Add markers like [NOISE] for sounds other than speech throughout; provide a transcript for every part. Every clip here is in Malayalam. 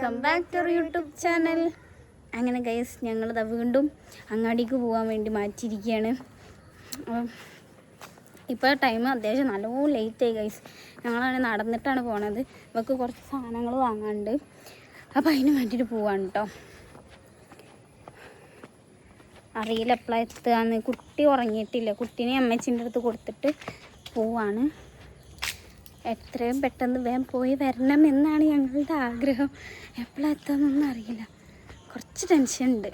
Welcome back to YouTube channel അങ്ങനെ ഗൈസ് ഞങ്ങളിതാ വീണ്ടും അങ്ങാടിക്ക് പോകാൻ വേണ്ടി മാറ്റിയിരിക്കുകയാണ്. ഇപ്പോൾ ടൈം അത്യാവശ്യം നല്ലോണം ലേറ്റായി ഗൈസ് ഞങ്ങളാണ് നടന്നിട്ടാണ് പോണത്. ഇവർക്ക് കുറച്ച് സാധനങ്ങൾ വാങ്ങാനുണ്ട്. അപ്പോൾ അതിന് വേണ്ടിയിട്ട് പോവാണ് കേട്ടോ അറിയില്ല എപ്പോഴാണ് എത്തുകയെന്ന് കുട്ടി ഉറങ്ങിയിട്ടില്ല. കുട്ടീനെ അമ്മച്ചിന്റെ അടുത്ത് കൊടുത്തിട്ട് പോവാണ്. എത്രയും പെട്ടെന്ന് വേഗം പോയി വരണം എന്നാണ് ഞങ്ങളുടെ ആഗ്രഹം. എപ്പോഴാണ് എത്താമെന്നൊന്നും അറിയില്ല. കുറച്ച് ടെൻഷൻ ഉണ്ട്.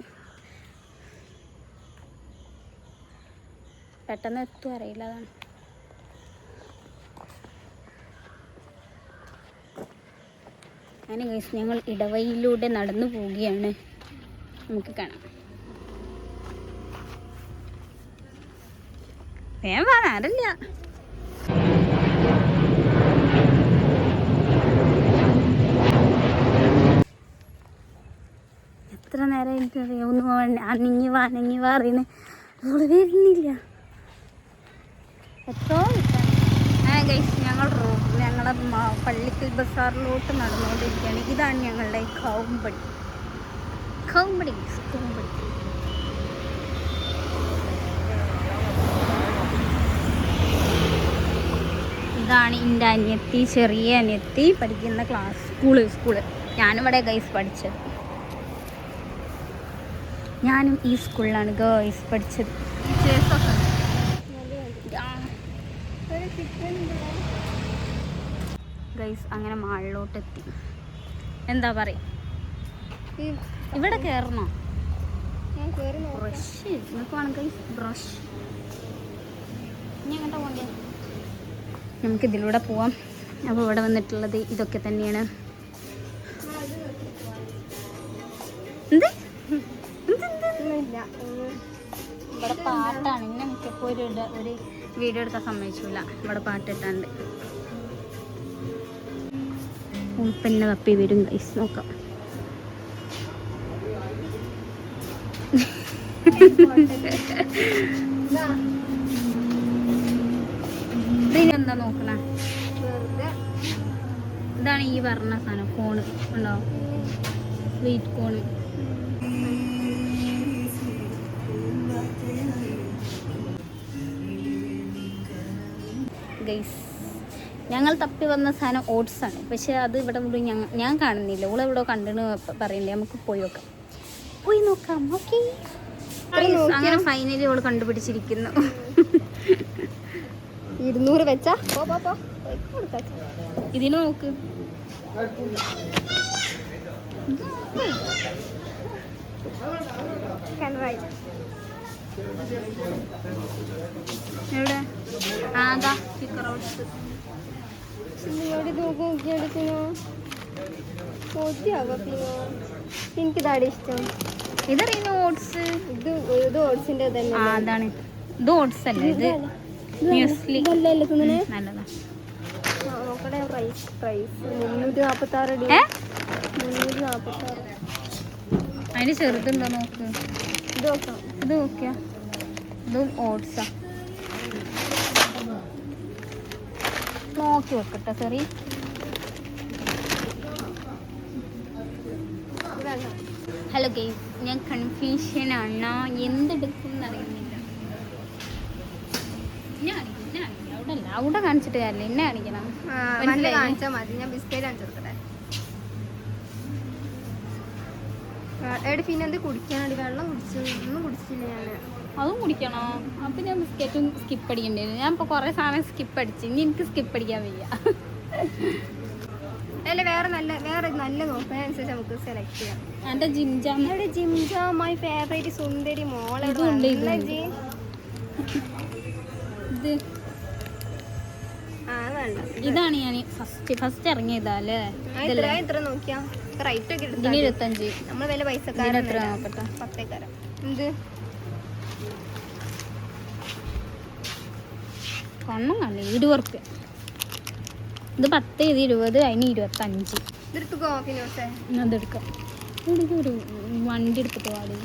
പെട്ടെന്ന് എത്തും അറിയില്ല അതാണ്. അങ്ങനെ ഗൈസ് ഞങ്ങൾ ഇടവയിലൂടെ നടന്നു പോവുകയാണ്. നമുക്ക് കാണാം. വേം വാ ആരല്ല എത്ര നേരം എനിക്കറിയാം ഒന്ന് പോവാൻ വാ അനങ്ങി വാ അറിയണ. അവൾ വരുന്നില്ല. എത്രയോ ഞങ്ങൾ റോഡ് ഞങ്ങളെ മ- പള്ളിക്കൽ ബസാറിലോട്ട് നടന്നുകൊണ്ടിരിക്കുകയാണ്. ഇതാണ് ഞങ്ങളുടെ കൗമ്പടി. കൗമ്പടി കൗമ്പടി. ഇതാണ് എന്റെ അനിയത്തി ചെറിയ അനിയത്തി പഠിക്കുന്ന ക്ലാസ് സ്കൂൾ സ്കൂൾ. ഞാനിവിടെ ഗൈസ് പഠിച്ചത്. ഞാനും ഈ സ്കൂളിലാണ് ഗേൾസ് പഠിച്ചത്. ഗൈസ് അങ്ങനെ മാളിലോട്ട് എത്തി എന്താ പറയാ? ഇവിടെ കയറണോ ബ്രഷ്. നിങ്ങൾക്ക് വേണം ഗൈസ് ബ്രഷ്. ഇനി അങ്ങോട്ട് പോണ്ടേ? നമുക്ക് ഇതിലൂടെ പോവാം. അപ്പോൾ ഇവിടെ വന്നിട്ടുള്ളത് ഇതൊക്കെ തന്നെയാണ്. എന്ത്? ഇവിടെ പാട്ടാണ്. ഇന്നെ മിക്കപ്പോൾ ഒരു ഒരു വീഡിയോ എടുക്കാൻ സമ്മതിച്ചില്ല ഇവിടെ പാട്ടിട്ടാണ്ട് പിന്നെ തപ്പി വരും ഗൈസ് നോക്കാം. എന്താ നോക്കണ? ഇതാണ് ഈ പറഞ്ഞ സാധനം കോണ് ഉണ്ടോ? സ്വീറ്റ് കോണ് ഗൈസ് ഞങ്ങൾ തപ്പി വന്ന സാധനം ഓട്സ് ആണ്. പക്ഷെ അത് ഇവിടെ ഇവിടെ ഞങ്ങൾ ഞാൻ കാണുന്നില്ല. ഇവിടെ ഇവിടെ കണ്ടിട്ട് പറയണ്ടേ നമുക്ക് പോയി നോക്കാം. പോയി നോക്കാം. ഓക്കെ അങ്ങനെ ഫൈനലി ഓൾ കണ്ടുപിടിച്ചിരിക്കുന്നു. [LAUGHS] ഇരുന്നൂറ് വെച്ചാ. ഇതിന് നോക്ക്. Can write. എവിടെ? ആ അതാ ഇഷ്ടം. ഇതറിയുന്ന ഓട്സ് ഇത് ഇത് ഓട്സിന്റെ തന്നെ. ആ അതാണ്. ഇത് ഓട്സ് അല്ല? ഇത് മ്യൂസ്ലി ഇതല്ലേ തിന്നണേ? നല്ലതാ. നോക്കട്ടെ പ്രൈസ് പ്രൈസ് മുന്നൂറ്റി നാൽപ്പത്തി ആറ് അടി. മുന്നൂറ്റി നാൽപ്പത്തി ആറ് അതിന് ചെറുതുണ്ടോ നോക്ക്? ഇത് നോക്കാം. ഇത് നോക്കിയാ. ഇതും ഓട്സാ. നോക്കി വെക്കട്ടെ സെറി. ഹലോ ഗെയ്സ് ഞാൻ കൺഫ്യൂഷൻ ആണ്? എന്തെടുക്കും എന്നറിയുന്നില്ല. അവിടെ കാണിച്ചിട്ട് കാര്യമില്ല എന്നെ കാണിക്കണം. കാണിച്ചാൽ മതി ഞാൻ ബിസ്ക്കറ്റ് കാണിച്ചു കൊടുക്കട്ടെ ആ, എടി പിന്നെ എന്ത് കുടിക്കാനടി? വെള്ളം കുടിച്ചു ഒന്നും കുടിച്ചില്ല ഞാൻ അതും കുടിക്കണോ? അപ്പം ഞാൻ ബിസ്ക്കറ്റും സ്കിപ്പ് അടിക്കേണ്ടി വരും ഞാൻ ഇപ്പോൾ കുറേ സാധനം സ്കിപ്പ് അടിച്ച് ഇനി എനിക്ക് സ്കിപ്പ് അടിക്കാൻ വയ്യ. അല്ല വേറെ നല്ല വേറെ നല്ല നോക്കുന്നതിനനുസരിച്ച് അനുസരിച്ച് നമുക്ക് സെലക്ട് ചെയ്യാം. എന്റെ Jim Jam jam Jim Jam my favourite സുന്ദരി മോളെ ഇതും ഇതാണ് ഞാൻ ഫസ്റ്റ് ഫസ്റ്റ് ഇറങ്ങിയതാ അല്ലേ? ഇത്ര നോക്കിയാ. റൈറ്റ് ഒക്കെ എടുത്താൽ ഇരുപത്തഞ്ച്. നമ്മൾ വില പൈസക്കാരൻ എത്ര നോക്കട്ടെ? പത്തേക്കാരം. എന്ത്? കണ്ണും കണ്ടില്ല ഇരുപത് റുപ്യ ഇത് പത്ത് ഇത് ഇരുപത് അതിന് ഇരുപത്തഞ്ച്. അതെടുക്കാം. ഒരു വണ്ടി എടുത്തിട്ട് പാടി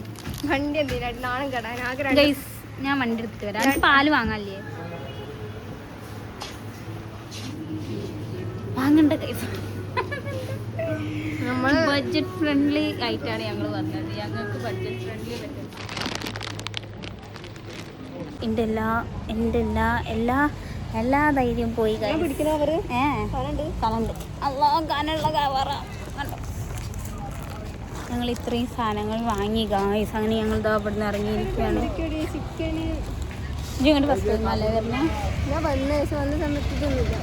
വണ്ടി എന്തിനാ നാണം കെടാൻ ആകെ രണ്ട് ഗൈസ് ഞാൻ വണ്ടി എടുത്തിട്ട് വരാം. അത് പാൽ വാങ്ങാല്ലേ വാങ്ങണ്ട ഗൈസ്. നമ്മൾ ബഡ്ജറ്റ് ഫ്രണ്ട്ലി ആയിട്ടാണ് ഞങ്ങൾ വന്നത്. ഞങ്ങൾക്ക് ബഡ്ജറ്റ് ഫ്രണ്ട്ലി എന്റെ എല്ലാ എന്റെ എല്ലാ എല്ലാ എല്ലാ ധൈര്യവും പോയി ഞങ്ങൾ ഇത്രയും സാധനങ്ങൾ വാങ്ങി ഗായ്സ് അങ്ങനെ ഞങ്ങൾ ഇതാ നിന്ന് ഇറങ്ങിയിരിക്കുകയാണ്. ഇങ്ങോട്ട് ഫസ്റ്റ് മല വരണേ ഞാൻ വന്ന ദിവസം വന്ന സമയത്ത് ഇതൊന്നുമില്ല.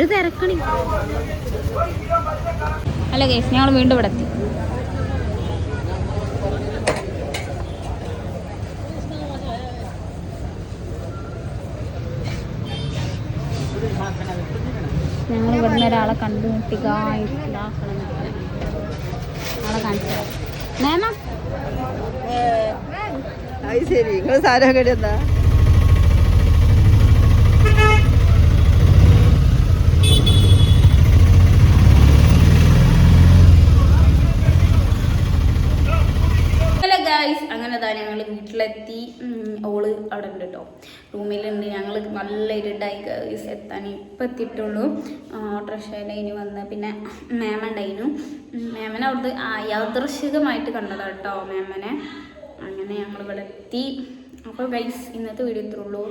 ഒരു തിരക്കണി. അല്ല കേസ് ഞങ്ങൾ വീണ്ടും ഇവിടെ എത്തി. ഞങ്ങൾ ഇവിടുന്ന് ഒരാളെ കണ്ടുമുട്ടിക ആളെ കാണിച്ചു നേമ. അത് ശരി. നിങ്ങൾ സാധനം കടി എന്താ ഹലോ ഗായ്സ് അങ്ങനെ താ ഞങ്ങൾ വീട്ടിലെത്തി ഉം, ഓൾ അവിടെ ഉണ്ട് കേട്ടോ റൂമിലുണ്ട്. ഞങ്ങൾ നല്ല ഇരുട്ടായി എത്താൻ ഇപ്പം എത്തിയിട്ടുള്ളൂ. ഓട്ടോറിക്ഷയിൽ ഇനി വന്ന് പിന്നെ മേമ ഉണ്ടായിരുന്നു. മാമനെ ആ യാദൃശികമായിട്ട് കണ്ടതാണ് കേട്ടോ മേമനെ. അങ്ങനെ ഞങ്ങൾ ഇവിടെ എത്തി. അപ്പോൾ ഗൈസ് ഇന്നത്തെ വീഡിയോ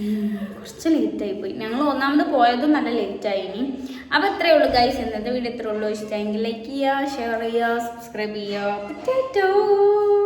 ഉം, കുറച്ച് ലേറ്റായി പോയി. ഞങ്ങൾ ഒന്നാമത് പോയതും നല്ല ലേറ്റായി ഇനി. അപ്പോൾ ഇത്രയേ ഉള്ളൂ ഗൈസ് ഇന്നത്തെ വീഡിയോ ഇത്രേ ഉള്ളൂ. ഇഷ്ടമെങ്കിൽ ലൈക്ക് ചെയ്യുക ഷെയർ ചെയ്യുക സബ്സ്ക്രൈബ് ചെയ്യുക.